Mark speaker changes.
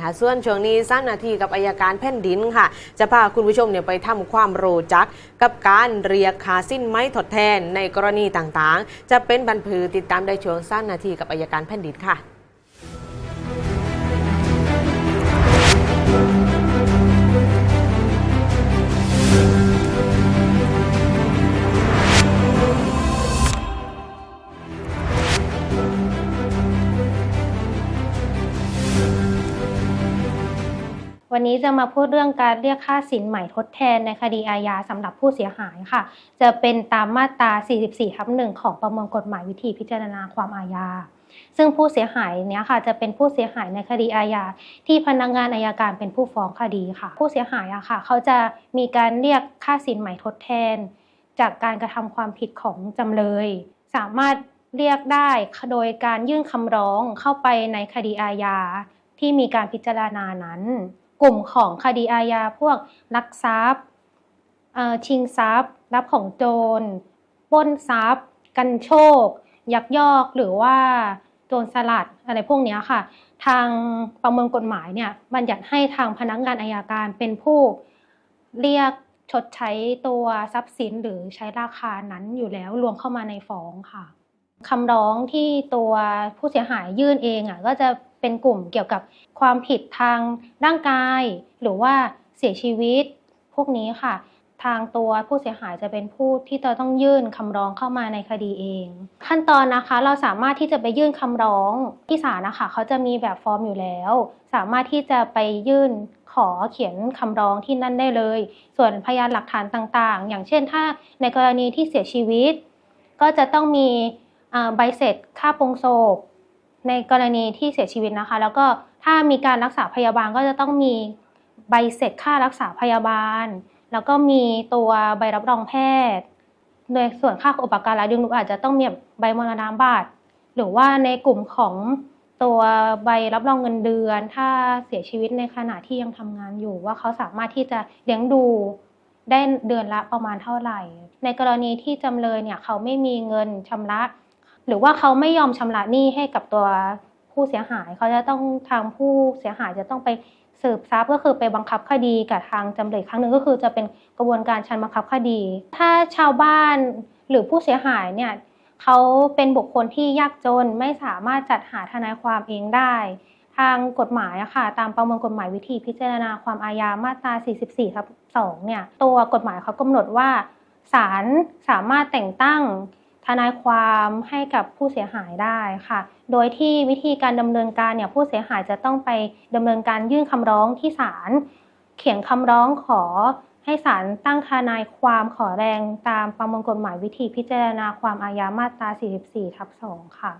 Speaker 1: นะคะส่วนช่วงนี้สั้นนาทีกับอายการแผ่นดินค่ะ จะพาคุณผู้ชมเนี่ยไปทำความรู้จัก กับการเรียกค่าสิ้นไม้ทดแทนในกรณีต่างๆ จะเป็นบันพือติดตามได้ช่วงสั้นนาทีกับอายการแผ่นดินค่ะ
Speaker 2: วันนี้จะมาพูดเรื่องการเรียกค่าสินใหม่ทดแทนในคดีอาญาสำหรับผู้เสียหายค่ะ จะเป็นตามมาตรา 44ทับหนึ่งของประมวลกฎหมายวิธีพิจารณาความอาญา ซึ่งผู้เสียหายเนี้ยค่ะจะเป็นผู้เสียหายในคดีอาญาที่พนักงานอายการเป็นผู้ฟ้องคดีค่ะ ผู้เสียหายอะค่ะ เขาจะมีการเรียกค่าสินใหม่ทดแทน จากการกระทำความผิดของจำเลย สามารถเรียกได้โดยการยื่นคำร้องเข้าไปในคดีอาญาที่มีการพิจารณานั้น กลุ่มของคดีอาญาพวกลักทรัพย์ชิงทรัพย์ รับของโจรปล้นทรัพย์ กันโชค ยักยอกหรือว่าโจรสลัดอะไรพวกนี้ค่ะ ทางประมวลกฎหมายเนี่ยบัญญัติให้ทางพนักงานอายการเป็นผู้เรียกชดใช้ตัวทรัพย์สินหรือใช้ราคานั้นอยู่แล้วรวมเข้ามาในฟ้องค่ะคำร้องที่ตัวผู้เสียหายยื่นเองอะก็จะ เป็นกลุ่มเกี่ยวกับความผิดทางร่างกาย หรือว่าเสียชีวิต พวกนี้ค่ะ ทางตัวผู้เสียหายจะเป็นผู้ที่จะต้องยื่นคำร้องเข้ามาในคดีเอง ขั้นตอนนะคะเราสามารถที่จะไปยื่นคำร้องที่ศาลนะคะเขาจะมีแบบฟอร์มอยู่แล้ว สามารถที่จะไปยื่นขอเขียนคำร้องที่นั่นได้เลย ส่วนพยานหลักฐานต่างๆ อย่างเช่น ถ้าในกรณีที่เสียชีวิต ก็จะต้องมีใบเสร็จค่าปรงศพ ในกรณีที่เสียชีวิตนะคะ แล้วก็ถ้ามีการรักษาพยาบาลก็จะต้องมีใบเสร็จค่ารักษาพยาบาล แล้วก็มีตัวใบรับรองแพทย์ ในส่วนค่าอุปการะเลี้ยงดูอาจจะต้องมีแบบใบมรณบัตรหรือว่าในกลุ่มของตัวใบรับรองเงินเดือน ถ้าเสียชีวิตในขณะที่ยังทำงานอยู่ ว่าเขาสามารถที่จะเลี้ยงดูได้เดือนละประมาณเท่าไหร่ ในกรณีที่จำเลยเนี่ยเขาไม่มีเงินชำระ หรือว่าเขาไม่ยอมชำระหนี้ให้กับตัวผู้เสียหาย เขาจะต้องทางผู้เสียหายจะต้องไปสืบทรัพย์ก็คือไปบังคับคดีกับทางจำเลยครั้งหนึ่งก็คือจะเป็นกระบวนการชั้นบังคับคดี ถ้าชาวบ้านหรือผู้เสียหายเนี่ยเขาเป็นบุคคลที่ยากจนไม่สามารถจัดหาทนายความเองได้ ทางกฎหมายอะค่ะตามประมวลกฎหมายวิธีพิจารณาความอาญามาตรา 44ทับ2เนี่ยตัวกฎหมายเขากำหนดว่าศาลสามารถแต่งตั้ง ทนายความให้กับผู้เสียหายได้ค่ะ โดยที่วิธีการดำเนินการเนี่ยผู้เสียหายจะต้องไปดำเนินการยื่นคำร้องที่ศาลเขียนคำร้องขอให้ศาลตั้งทนายความขอแรงตามประมวลกฎหมายวิธีพิจารณาความอาญามาตรา 44 ทับ 2 ค่ะ